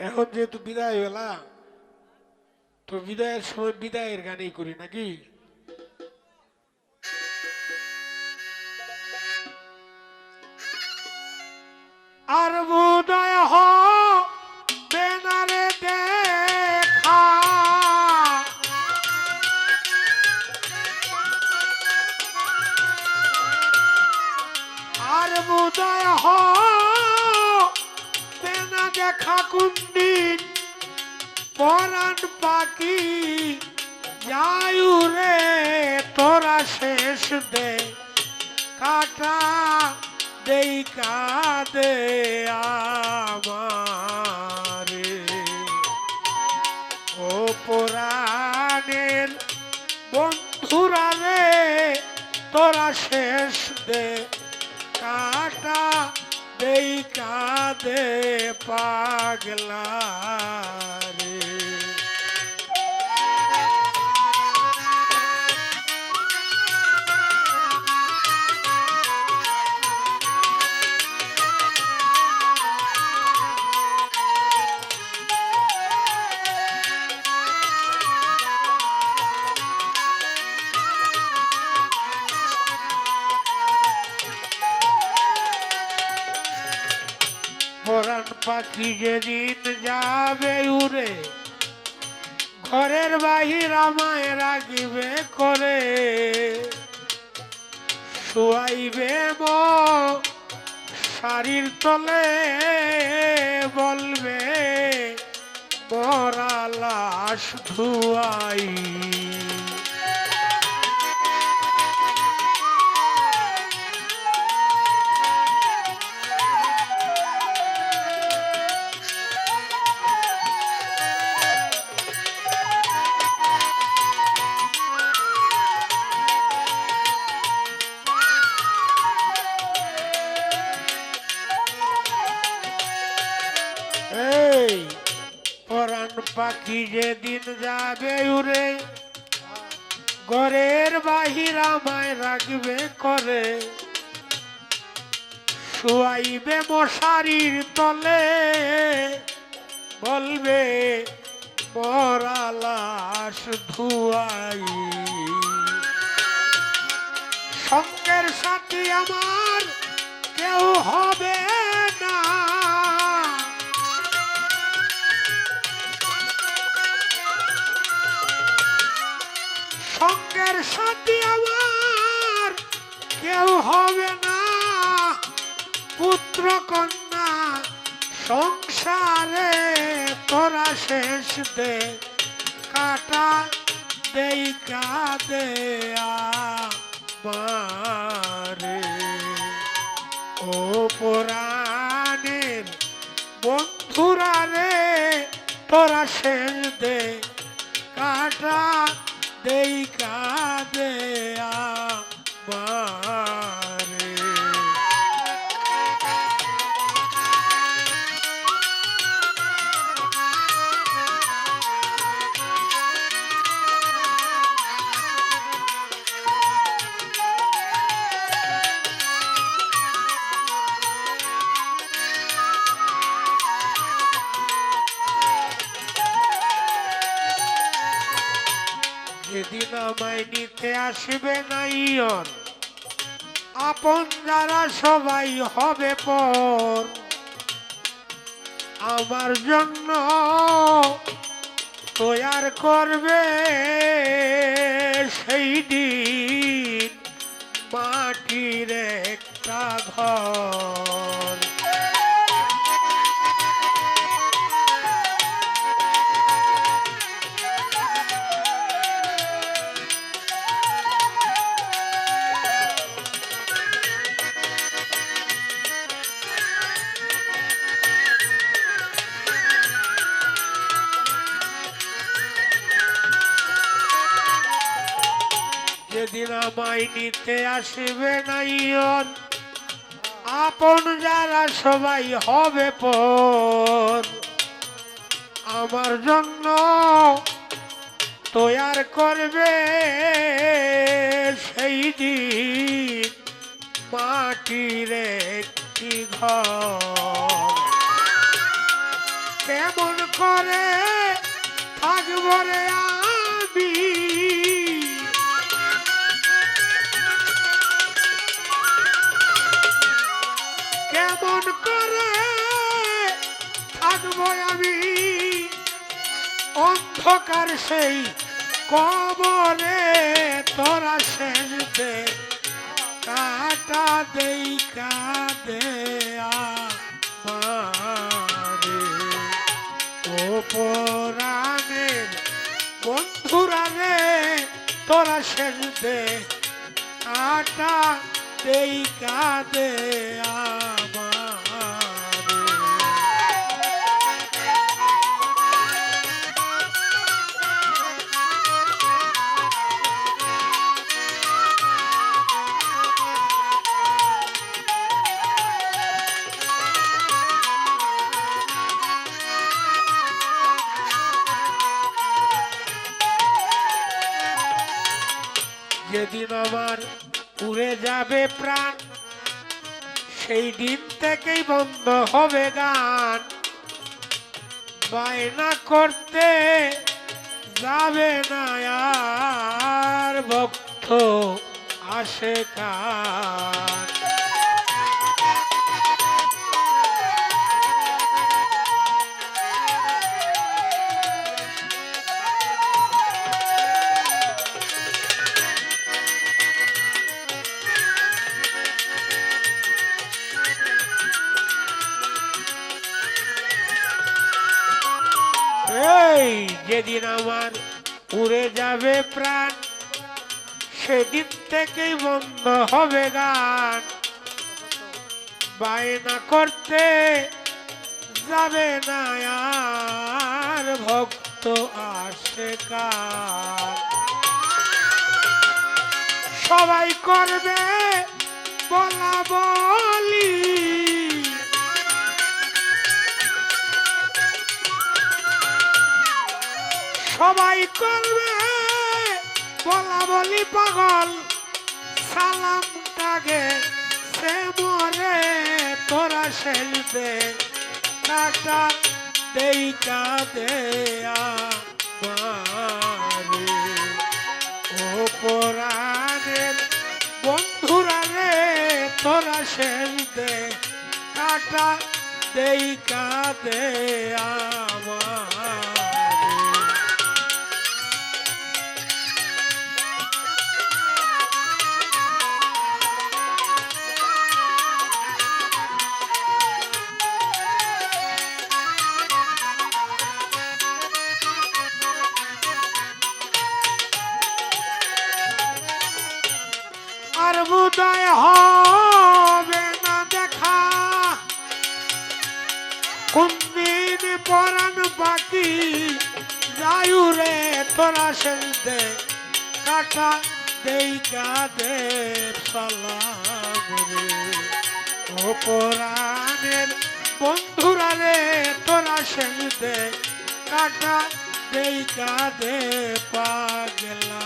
এখন যেহেতু বিদায় বেলা তো বিদায়ের সময় বিদায়ের গানেই করি নাকি? আর বোধয় হবে না রে দেখা। আর বোধয় হবে না দেখা কুন্দিন পরাণ পাখি যায়ু রে তোরা শেষ দে, কাটা দেই কাদে আমারে। ও পুরাণের বন্ধুরা রে, তোরা শেষ দে। কাদে পাগলা। পাখি যেদিন যাবে উড়ে, ঘরের বাহির আমায় রাখিবে করে, শুয়াইবে ম শাড়ির তলে, বলবে মরা লাশ ধুয়াই। পাখি যেদিন যাবে উড়ে? ঘরের বাহির আমায় রাখবে করে? শুয়াইবে মশারির তলে, বলবে মরা লাশ ধুয়াই। সঙ্গের সাথী আমার কেউ হবে সাথী আমার। কেউ হবে না পুত্র কন্যা। সংসারে তোরা শেষ দে, কাটা দেই কাদে আমারে। ও পুরাণের বন্ধুরা রে, তোরা শেষ দে, কাটা দেই যেদিন আমায় নিতে আসবে না ইয়ন। আপন যারা সবাই হবে পর। আমার জন্য তৈয়ার করবে সেই দিন। মাটির একটা ঘর। যেদিন আমায় নিতে আসবে না ইয়ন আপন যারা সবাই হবে পর। আমার জন্য তৈয়ার করবে সেই দিন মাটির একটি ঘর। কেমন করে থাকব রে কেমন করে, থাকব আমি। অন্ধকার সেই কবরে, তোরা সেজতে কাটা দেই, কাদে আমারে। ও পরাণের বন্ধুরা রে, তোরা সেজতে কাটা দেই, কাদে আমারে যেদিন আমার উড়ে যাবে প্রাণ, সেই দিন থেকেই বন্ধ হবে গান। বায়না করতে যাবে না আর ভক্ত আসে কান এই যেদিন আমার উড়ে যাবে প্রাণ, সেদিন থেকেই বন্ধ হবে গান। বায়না করতে যাবে না আর ভক্ত আসে সবাই করবে বলা বলি। সবাই করবে বলা বলি পাগল সালাম টাগে সে মরে তোরা সেলবে কাটা দেই কাদে আমারে ও পরাণের বন্ধুরা রে, তোরা সেলবে কাটা দেই কাদে আমারে আর হবে না দেখা। কোনদিন পরাণ পাখি যায়ু রে তোরা সেলতে কাটা দেই কাদে সালাম রে ও পরাণের বন্ধুরা রে তোরা সেলতে কাটা দেই কাদে পাগলা।